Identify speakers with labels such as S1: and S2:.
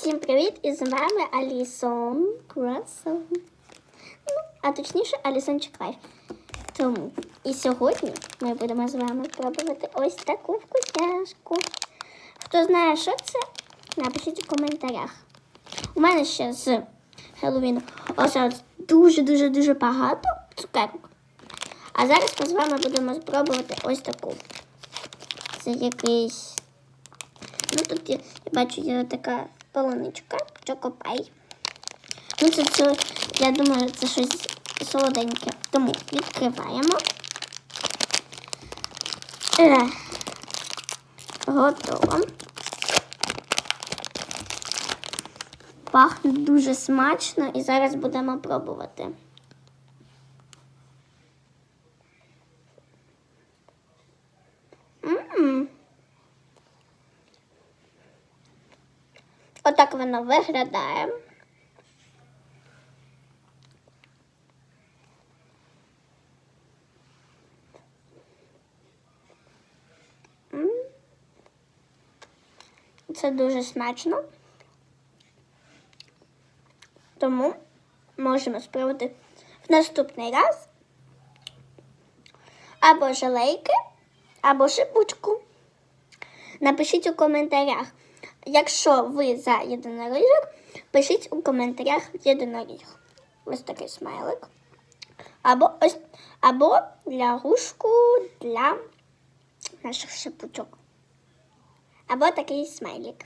S1: Всім привіт! І з вами Алісон Красон. Ну, а точніше Алісон Чекай. Тому і сьогодні ми будемо з вами пробувати ось таку вкусняшку. Хто знає, що це, напишіть у коментарях. У мене ще з Хеллоуіну ось дуже-дуже-дуже багато цукерок. А зараз ми з вами будемо спробувати ось таку. Це якийсь. Ну тут я, я бачу, є така полуничка, чокопай. Ну, це, це, я думаю, це щось солоденьке. Тому відкриваємо. Е, Готово. Пахне дуже смачно і зараз будемо пробувати. Отак воно виглядає. Це дуже смачно. Тому можемо спробувати в наступний раз або желейки, або шипучку. Напишіть у коментарях. Якщо ви за єдиноріжок, пишіть у коментарях єдиноріг. Ось такий смайлик. Або ось або для гушку для наших шипучок. Або такий смайлик.